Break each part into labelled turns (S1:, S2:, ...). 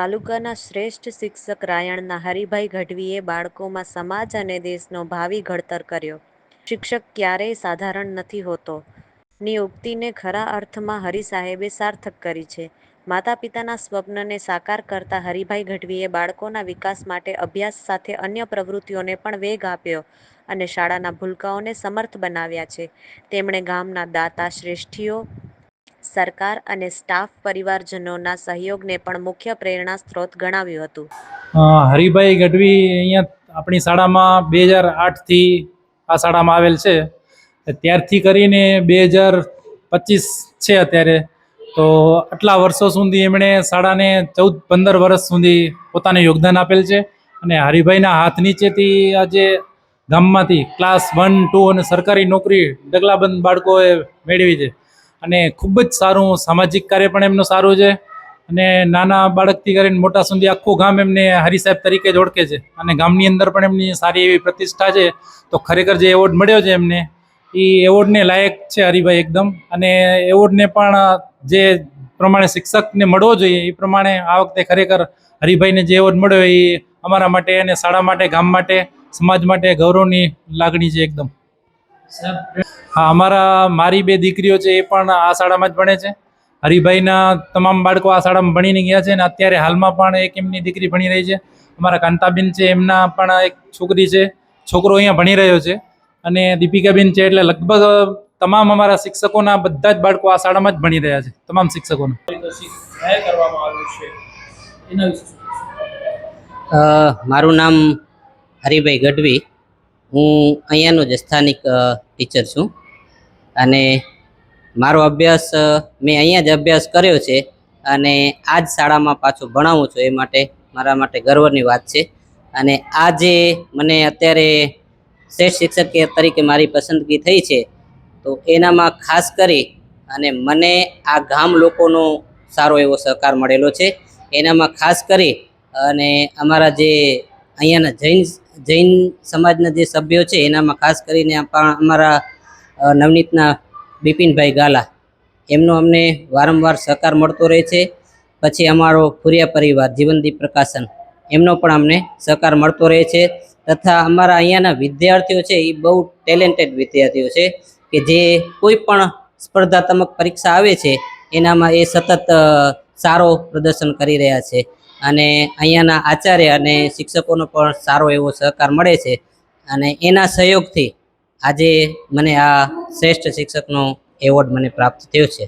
S1: તાલુકાના શ્રેષ્ઠ શિક્ષક રાયણના હરિભાઈ ગઢવીએ બાળકોમાં સમાજ અને દેશનો ભાવિ ઘડતર કર્યો. શિક્ષક ક્યારેય સાધારણ નથી હોતો ની ઉક્તિને ખરા અર્થમાં હરિસાહેબે સાર્થક કરી છે. માતા-પિતાના સ્વપ્નને સાકાર કરતા હરિભાઈ ગઢવીએ બાળકોના વિકાસ માટે અભ્યાસ સાથે અન્ય પ્રવૃત્તિઓને પણ વેગ આપ્યો અને શાળાના ભૂલકાઓને સમર્થ બનાવ્યા છે. તેમણે ગામના દાતા શ્રેષ્ઠીઓ, સરકાર અને સ્ટાફ પરિવારજનોના સહયોગને પણ મુખ્ય પ્રેરણા સ્ત્રોત ગણાવ્યું હતું.
S2: હરિભાઈ ગઢવી અહીંયા આપણી શાળામાં બે હજાર આઠથી આ શાળામાં આવેલ છે. ત્યારથી કરીને બે હજાર પચીસ છે અત્યારે. તો આટલા વર્ષો સુધી એમણે શાળાને ચૌદ, પંદર વર્ષ સુધી પોતાને યોગદાન આપેલ છે અને હરિભાઈના હાથ નીચેથી આજે ગામમાંથી ક્લાસ વન ટુ અને સરકારી નોકરી ડગલાબંધ બાળકોએ મેળવી છે. અને ખૂબ જ સારું સામાજિક કાર્ય પણ એમનું સારું છે. અને નાના બાળકથી કરીને મોટા સુધી આખું ગામ એમને હરી સાહેબ તરીકે જ ઓળખે છે. અને ગામની અંદર પણ એમની સારી એવી પ્રતિષ્ઠા છે. તો ખરેખર જે એવોર્ડ મળ્યો છે એમને એ એવોર્ડને લાયક છે હરિભાઈ એકદમ. અને એવોર્ડને પણ જે પ્રમાણે શિક્ષકને મળવો જોઈએ એ પ્રમાણે આ વખતે ખરેખર હરિભાઈને જે એવોર્ડ મળ્યો એ અમારા માટે અને શાળા માટે, ગામ માટે, સમાજ માટે ગૌરવની લાગણી છે એકદમ. હા, અમારા મારી બે દીકરીઓ છે, એ પણ આ શાળામાં જ ભણે છે. હરિભાઈના તમામ બાળકો આ શાળામાં ભણીને ગયા છે અને અત્યારે હાલમાં પણ એક એમની દીકરી ભણી રહી છે. અમારા કાંતાબેન છે, એમના પણ એક છોકરી છે. છોકરો અહીંયા ભણી રહ્યો છે અને દીપિકાબેન છે, એટલે લગભગ તમામ અમારા શિક્ષકોના બધા જ બાળકો આ શાળામાં જ ભણી રહ્યા છે, તમામ શિક્ષકોના.
S3: મારું નામ હરિભાઈ ગઢવી. હું અહીંયાનો જ સ્થાનિક ટીચર છું. અને મારો અભ્યાસ મેં અહીંયા જ અભ્યાસ કર્યો છે અને આ જ શાળામાં પાછું ભણાવું છું એ માટે, મારા માટે ગર્વની વાત છે. અને આ જે મને અત્યારે શ્રેષ્ઠ શિક્ષક તરીકે મારી પસંદગી થઈ છે, તો એનામાં ખાસ કરી અને મને આ ગામ લોકોનો સારો એવો સહકાર મળેલો છે. એનામાં ખાસ કરી અને અમારા જે અહીંયાના જૈન જૈન સમાજના જે સભ્યો છે, એનામાં ખાસ કરીને પણ અમારા નવનીતના બિપિનભાઈ ગાલા. એમનો અમને વારંવાર સહકાર મળતો રહે છે. પછી અમારો ફુરિયા પરિવાર, જીવનદીપ પ્રકાશન, એમનો પણ અમને સહકાર મળતો રહે છે. તથા અમારા અહીંયાના વિદ્યાર્થીઓ છે એ બહુ ટેલેન્ટેડ વિદ્યાર્થીઓ છે કે જે કોઈ પણ સ્પર્ધાત્મક પરીક્ષા આવે છે, એનામાં એ સતત સારો પ્રદર્શન કરી રહ્યા છે. અને અહીંયાના આચાર્ય અને શિક્ષકોનો પણ સારો એવો સહકાર મળે છે. અને એના સહયોગથી આજે મને આ શ્રેષ્ઠ શિક્ષકનો એવોર્ડ મને પ્રાપ્ત થયો છે.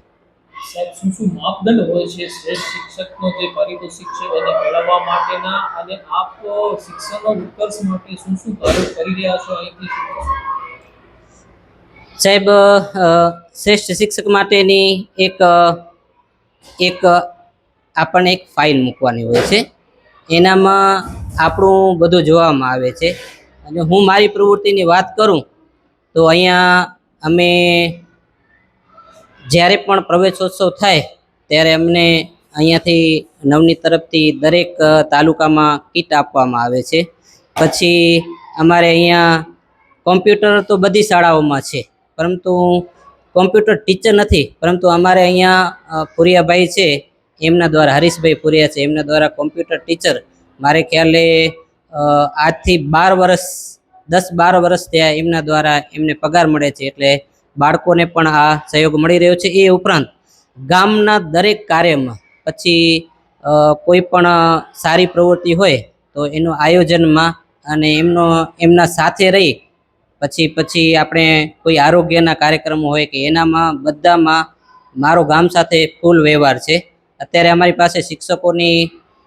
S4: સાહેબ શું શું માપદંડ હોય છે શ્રેષ્ઠ શિક્ષકનો જે પારિતોષિક છે એને મેળવવા માટેના અને આપ શિક્ષણનો ઉત્કર્ષ માટે શું શું કાર્યો કરી રહ્યા છો અહીંથી
S3: સાહેબ શ્રેષ્ઠ શિક્ષક માટેની એક એક આપણને એક ફાઇલ મૂકવાની હોય છે. એનામાં આપણું બધું જોવામાં આવે છે. અને હું મારી પ્રવૃત્તિની વાત કરું તો અહીંયા અમે જ્યારે પણ પ્રવેશોત્સવ થાય, ત્યારે અમને અહીંયાથી નવની તરફથી દરેક તાલુકામાં કીટ આપવામાં આવે છે. પછી અમારે અહીંયા કોમ્પ્યુટર તો બધી શાળાઓમાં છે, પરંતુ કોમ્પ્યુટર ટીચર નથી, પરંતુ અમારે અહીંયા પુરિયાભાઈ છે, એમના દ્વારા, હરીશભાઈ પુરિયા છે, એમના દ્વારા કોમ્પ્યુટર ટીચર. મારે ખ્યાલે આજથી બાર વર્ષ દસ બાર વર્ષ થયા એમના દ્વારા એમને પગાર મળે છે એટલે બાળકોને પણ આ સહયોગ મળી રહ્યો છે એ ઉપરાંત ગામના દરેક કાર્યમાં પછી કોઈ પણ સારી પ્રવૃત્તિ હોય તો એનું આયોજનમાં અને એમનો, એમના સાથે રહી પછી પછી આપણે કોઈ આરોગ્યના કાર્યક્રમો હોય કે એનામાં બધામાં મારો ગામ સાથે ફૂલ વ્યવહાર છે. અત્યારે અમારી પાસે શિક્ષકોની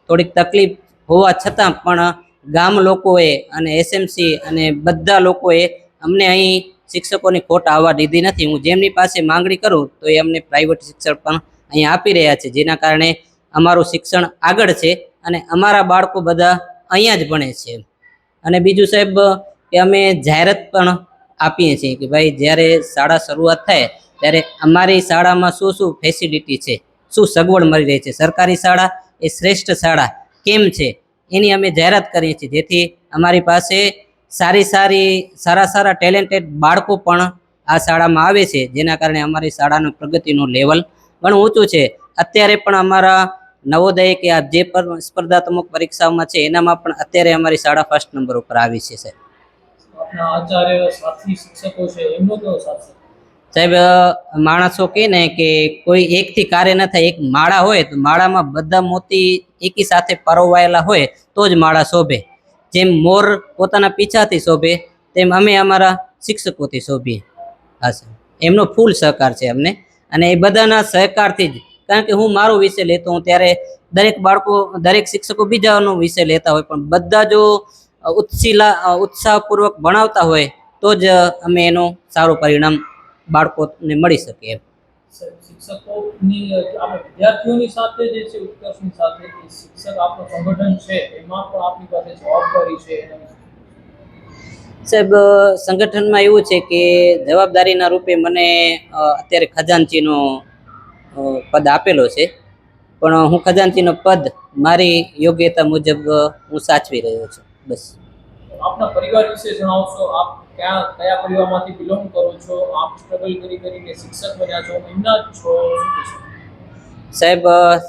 S3: થોડીક તકલીફ હોવા છતાં પણ ગામ લોકોએ અને એસએમસી અને બધા લોકોએ અમને અહીં શિક્ષકોની ખોટ આવવા દીધી નથી. હું જેમની પાસે માંગણી કરું તો એ અમને પ્રાઇવેટ શિક્ષણ પણ અહીં આપી રહ્યા છે. જેના કારણે અમારું શિક્ષણ આગળ છે અને અમારા બાળકો બધા અહીંયા જ ભણે છે. અને બીજું સાહેબ, કે અમે જાહેરાત પણ આપીએ છીએ કે ભાઈ જ્યારે શાળા શરૂઆત થાય ત્યારે અમારી શાળામાં શું શું ફેસિલિટી છે? શું સગવડ મળી રહી છે? સરકારી શાળા એ શ્રેષ્ઠ શાળા કેમ છે? એની અમે જાહેરાત કરીએ છીએ. જેથી અમારી પાસે સારી સારી, સારા સારા ટેલેન્ટેડ બાળકો પણ આ શાળામાં આવે છે. જેના કારણે અમારી શાળાનું પ્રગતિનું લેવલ પણ ઊંચું છે. અત્યારે પણ અમારા નવોદય કે આ જે સ્પર્ધાત્મક પરીક્ષાઓમાં છે, એનામાં પણ અત્યારે અમારી શાળા ફર્સ્ટ નંબર ઉપર આવી છે, સાહેબ.
S4: આચાર્ય, સાથી, શિક્ષકો છે, એમનો કેવો સાથ
S3: સાહેબ માણસો કહે ને કે કોઈ એકથી કાર્ય ન થાય, એક માળા હોય તો માળામાં બધા મોતી એકી સાથે પરોવાયેલા હોય તો જ માળા શોભે. જેમ મોર પોતાના પીછાથી શોભે, તેમ અમે અમારા શિક્ષકોથી શોભીએ. હા સર એમનો ફૂલ સહકાર છે અમને. અને એ બધાના સહકારથી જ, કારણ કે હું મારો વિષય લેતો હું ત્યારે દરેક બાળકો, દરેક શિક્ષકો બીજાનો વિષય લેતા હોય, પણ બધા જો ઉત્સીલા ઉત્સાહપૂર્વક ભણાવતા હોય તો જ અમે એનું સારું પરિણામ બાળકોને મળી શકે એમ.
S4: સાહેબ, શિક્ષકોની આપણે વિદ્યાર્થીઓની સાથે જે છે ઉત્કર્ષની સાથે શિક્ષક આપણું સંગઠન છે એમાં પણ આપની પાસે જવાબદારી છે
S3: સાહેબ સંગઠનમાં એવું છે કે જવાબદારીના રૂપે મને અત્યારે ખજાનચીનો પદ આપેલો છે. પણ હું ખજાનચીનો પદ મારી યોગ્યતા મુજબ હું સાચવી રહ્યો છું. બસ.
S4: આપના પરિવાર વિશે જણાવશો આપ ક્યાં કયા પરિવારમાંથી બિલોંગ કરો છો? આપ સ્ટ્રગલ કરી કરીને શિક્ષક બન્યા છો એમના છો
S3: સાહેબ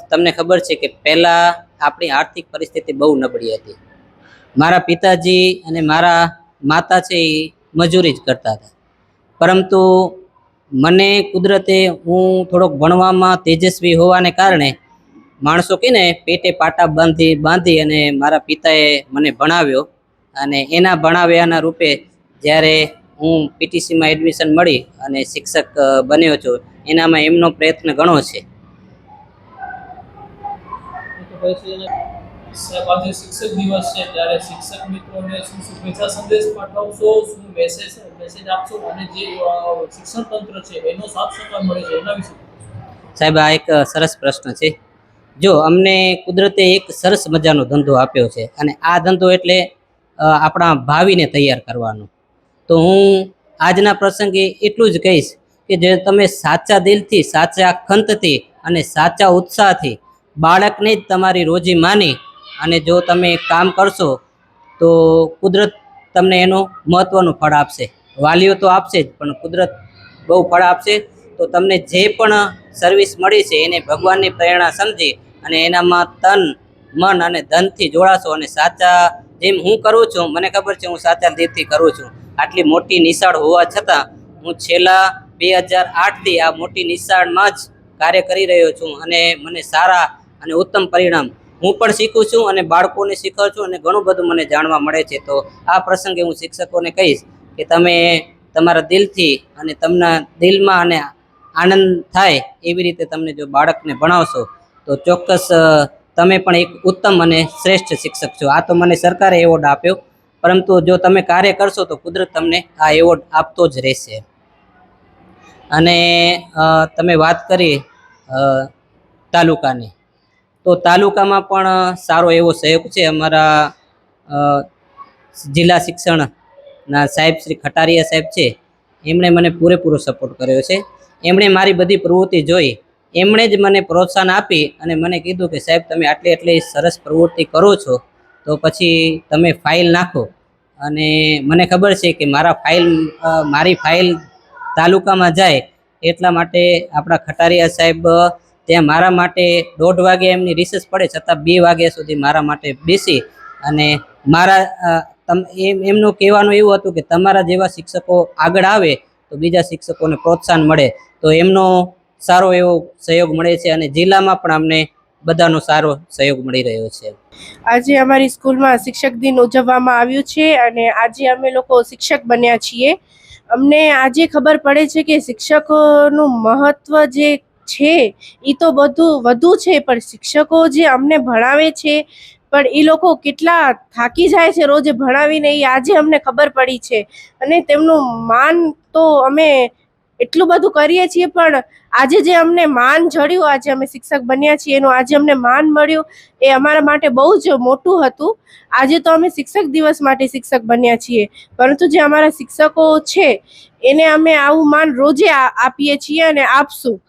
S3: તમને ખબર છે કે પહેલાં આપણી આર્થિક પરિસ્થિતિ બહુ નબળી હતી. મારા પિતાજી અને મારા માતા છે એ મજૂરી જ કરતા હતા. પરંતુ મને કુદરતે હું થોડોક ભણવામાં તેજસ્વી હોવાને કારણે માણસો કહે ને પેટે પાટા બાંધી બાંધી અને મારા પિતાએ મને ભણાવ્યો અને એના ભણાવ્યાના રૂપે જ્યારે હું પીટીસીમાં એડમિશન મળી અને શિક્ષક બન્યો છું એનામાં એમનો પ્રયત્ન ઘણો છે.
S4: એ તો કહે છે એને સાહેબ આજે શિક્ષક દિવસ છે ત્યારે શિક્ષક મિત્રોને શું શુભેચ્છા સંદેશ પાઠવશો શું મેસેજ મેસેજ આપશો અને જે શિક્ષણ તંત્ર છે એનો સાથ સહકાર મળે છે એના વિશે.
S3: સાહેબ આ એક સરસ પ્રશ્ન છે. જો અમને કુદરતે એક સરસ મજાનો ધંધો આપ્યો છે અને આ ધંધો એટલે આપણા ભાવિને તૈયાર કરવાનો. તો હું આજના પ્રસંગે એટલું જ કહીશ કે જે તમે સાચા દિલથી, સાચા ખંતથી અને સાચા ઉત્સાહથી બાળકને જ તમારી રોજી માની અને જો તમે કામ કરશો, તો કુદરત તમને એનું મહત્ત્વનું ફળ આપશે. વાલીઓ તો આપશે જ, પણ કુદરત બહુ ફળ આપશે. તો તમને જે પણ સર્વિસ મળી છે, એને ભગવાનની પ્રેરણા સમજી અને એનામાં તન, મન અને ધનથી જોડાશો અને સાચા જેમ હું કરું છું, મને ખબર છે હું સાચા દિલથી કરું છું. આટલી મોટી નિશાળ હોવા છતાં હું છેલ્લા બે હજાર આઠથી આ મોટી નિશાળમાં જ કાર્ય કરી રહ્યો છું અને મને સારા અને ઉત્તમ પરિણામ હું પણ શીખું છું અને બાળકોને શીખવું છું અને ઘણું બધું મને જાણવા મળે છે. તો આ પ્રસંગે હું શિક્ષકોને કહીશ કે તમે તમારા દિલથી અને તમને દિલમાં અને આનંદ થાય એવી રીતે તમને જો બાળકને ભણાવશો, તો ચોક્કસ તમે પણ એક ઉત્તમ અને શ્રેષ્ઠ શિક્ષક છો. આ તો મને સરકારે એવોર્ડ આપ્યો. પરંતુ જો તમે કાર્ય કરશો તો કુદરત તમને આ એવોર્ડ આપતો જ રહેશે. અને તમે વાત કરી તાલુકાની. તો તાલુકામાં પણ સારો એવો સહયોગ છે. અમારા જિલ્લા શિક્ષણના સાહેબ શ્રી ખટારિયા સાહેબ છે. એમણે મને પૂરેપૂરો સપોર્ટ કર્યો છે. એમણે મારી બધી પ્રવૃત્તિ જોઈ. એમણે જ મને પ્રોત્સાહન આપી અને મને કીધું કે સાહેબ, તમે આટલી આટલી સરસ પ્રવૃત્તિ કરો છો, તો પછી તમે ફાઇલ નાખો. અને મને ખબર છે કે મારા ફાઇલ મારી ફાઇલ તાલુકામાં જાય એટલા માટે આપણા ખટારિયા સાહેબ ત્યાં મારા માટે દોઢ વાગે એમની રિસેસ પડે છતાં બે વાગ્યા સુધી મારા માટે બેસી અને મારા તમ, એમ, એમનું કહેવાનું એવું હતું કે તમારા જેવા શિક્ષકો આગળ આવે તો બીજા શિક્ષકોને પ્રોત્સાહન મળે. તો એમનો સારો એવો સહયોગ મળે છે અને જિલ્લામાં પણ અમને બધાનો સારો સહયોગ મળી રહ્યો છે.
S5: આજે અમારી સ્કૂલમાં શિક્ષક દિન ઉજવવામાં આવ્યું છે અને આજે અમે લોકો શિક્ષક બન્યા છીએ. અમને આજે ખબર પડે છે કે શિક્ષકોનું મહત્વ જે છે એ તો બધું વધુ છે, પણ શિક્ષકો જે અમને ભણાવે છે, પણ એ લોકો કેટલા થાકી જાય છે રોજ ભણાવીને એ આજે અમને ખબર પડી છે. અને તેમનું માન તો અમે એટલું બધું કરીએ છીએ, પણ આજે જે અમને માન જળ્યું આજે અમે શિક્ષક બન્યા છીએ, એનું આજે અમને માન મળ્યું, એ અમારા માટે બહુ જ મોટું હતું. આજે તો અમે શિક્ષક દિવસ માટે શિક્ષક બન્યા છીએ. પરંતુ જે અમારા શિક્ષકો છે, એને અમે આવું માન રોજે આપીએ છીએ અને આપશું.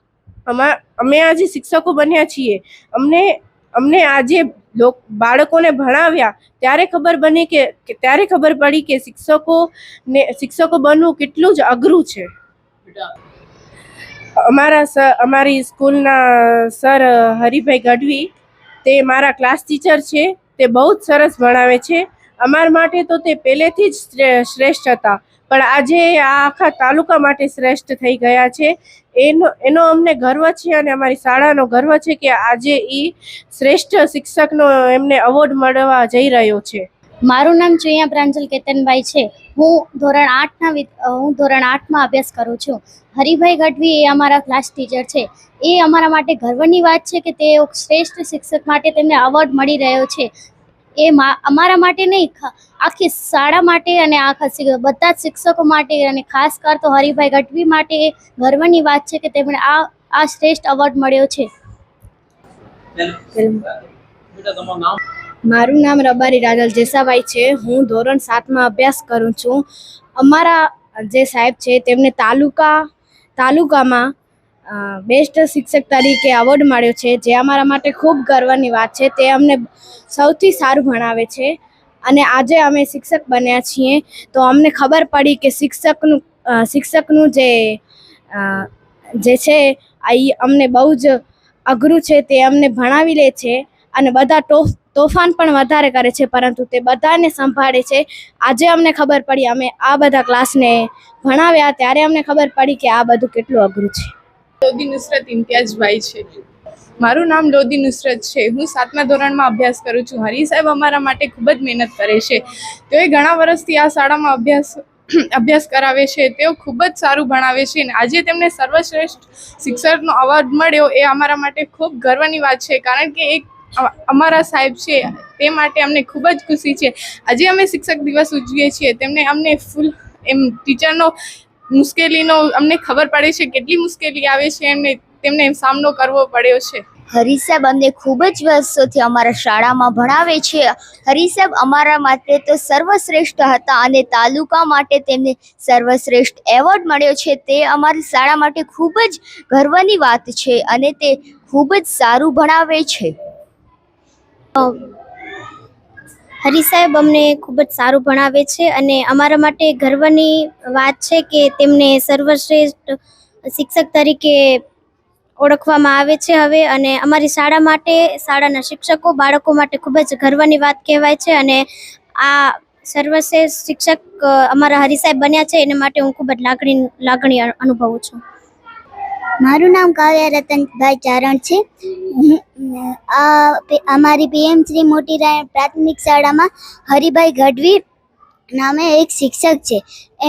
S5: અમા, અમે આજે શિક્ષકો બન્યા છીએ. અમને અમને આજે બાળકોને ભણાવ્યા, ત્યારે ખબર બની કે, ત્યારે ખબર પડી કે શિક્ષકો ને, શિક્ષકો બનવું કેટલું જ અઘરું છે. અમારા અમારી સ્કૂલના સર હરિભાઈ ગઢવી, તે મારા ક્લાસ ટીચર છે, તે બહુ જ સરસ ભણાવે છે. અમારા માટે તો તે પહેલેથી જ શ્રેષ્ઠ હતા. પણ આજે આ આખા તાલુકા માટે શ્રેષ્ઠ થઈ ગયા છે. એનો એનો અમને ગર્વ છે અને અમારી શાળાનો ગર્વ છે કે આજે એ શ્રેષ્ઠ શિક્ષકનો એમને એવોર્ડ મળવા જઈ રહ્યો છે.
S6: મારું નામ ચુયા પ્રાંજલ કેતનભાઈ છે. હું ધોરણ આઠના હું ધોરણ આઠમાં અભ્યાસ કરું છું. હરિભાઈ ગઢવી એ અમારા ક્લાસ ટીચર છે. એ અમારા માટે ગર્વની વાત છે કે તે શ્રેષ્ઠ શિક્ષક માટે તેમને અવોર્ડ મળી રહ્યો છે. એ મા અમારા માટે નહીં આખી શાળા માટે અને આખા બધા જ શિક્ષકો માટે અને ખાસ કર તો હરિભાઈ ગઢવી માટે એ ગર્વની વાત છે કે તેમણે આ આ શ્રેષ્ઠ અવોર્ડ મળ્યો છે.
S4: બેટા તમારું નામ?
S7: મારું નામ રબારી રાજલ જેસાભાઈ છે. હું ધોરણ સાતમાં અભ્યાસ કરું છું. અમારા જે સાહેબ છે તેમને તાલુકા, તાલુકામાં બેસ્ટ શિક્ષક તરીકે એવોર્ડ મળ્યો છે, જે અમારા માટે ખૂબ ગર્વની વાત છે. તે અમને સૌથી સારું ભણાવે છે. અને આજે અમે શિક્ષક બન્યા છીએ. તો અમને ખબર પડી કે શિક્ષકનું શિક્ષકનું જે જે છે આ અમને બહુ જ અઘરું છે. તે અમને ભણાવી લે છે. અને બધા તોફાન પણ વધારે કરે છે, પરંતુ તે બધાને સંભાળે છે. આજે અમને ખબર પડી, અમે આ બધા ક્લાસને ભણાવ્યા, ત્યારે અમને ખબર પડી કે આ બધું કેટલું અઘરું છે.
S8: લોધી નુસરત ઇમ્તિયાઝભાઈ છે. મારું નામ લોધી નુસરત છે. હું સાતમા ધોરણમાં અભ્યાસ કરું છું. હરી સાહેબ અમારા માટે ખૂબ જ મહેનત કરે છે. તેઓએ ઘણા વર્ષથી આ શાળામાં અભ્યાસ અભ્યાસ કરાવે છે. તેઓ ખૂબ જ સારું ભણાવે છે અને આજે તેમને સર્વશ્રેષ્ઠ શિક્ષકનો અવોર્ડ મળ્યો એ અમારા માટે ખૂબ ગર્વની વાત છે. કારણ કે એક અમારા સાહેબ છે, તે માટે અમને ખૂબ જ ખુશી છે. આજે અમે શિક્ષક દિવસ ઉજવીએ છીએ. તેમને અમને ફૂલ એમ ટીચરનો મુશ્કેલીનો અમને ખબર પડે છે કેટલી મુશ્કેલી આવે છે એમને તેમને સામનો કરવો પડ્યો છે.
S6: હરી સાહેબ અમને ખૂબ જ વર્ષોથી અમારા શાળામાં ભણાવે છે. હરી સાહેબ અમારા માટે તો સર્વશ્રેષ્ઠ હતા અને તાલુકા માટે તેમને સર્વશ્રેષ્ઠ એવોર્ડ મળ્યો છે. તે અમારી શાળા માટે ખૂબ જ ગર્વની વાત છે અને તે ખૂબ જ સારું ભણાવે છે. હરી સાહેબ અમને ખૂબ જ સારું ભણાવે છે અને અમારા માટે ગર્વની વાત છે કે તેમને સર્વશ્રેષ્ઠ શિક્ષક તરીકે ઓળખવામાં આવે છે હવે અને અમારી શાળા માટે, શાળાના શિક્ષકો બાળકો માટે ખૂબ જ ગર્વની વાત કહેવાય છે અને આ સર્વશ્રેષ્ઠ શિક્ષક અમારા હરી સાહેબ બન્યા છે, એના માટે હું ખૂબ જ લાગણી લાગણી અનુભવું છું. મારું નામ કાવ્યા રતનભાઈ ચારણ છે. અમારી પીએમ શ્રી મોટી રાય પ્રાથમિક શાળામાં હરિભાઈ ગઢવી નામે એક શિક્ષક છે.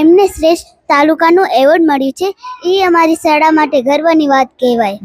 S6: એમને શ્રેષ્ઠ તાલુકાનું એવોર્ડ મળ્યું છે. એ અમારી શાળા માટે ગર્વની વાત કહેવાય.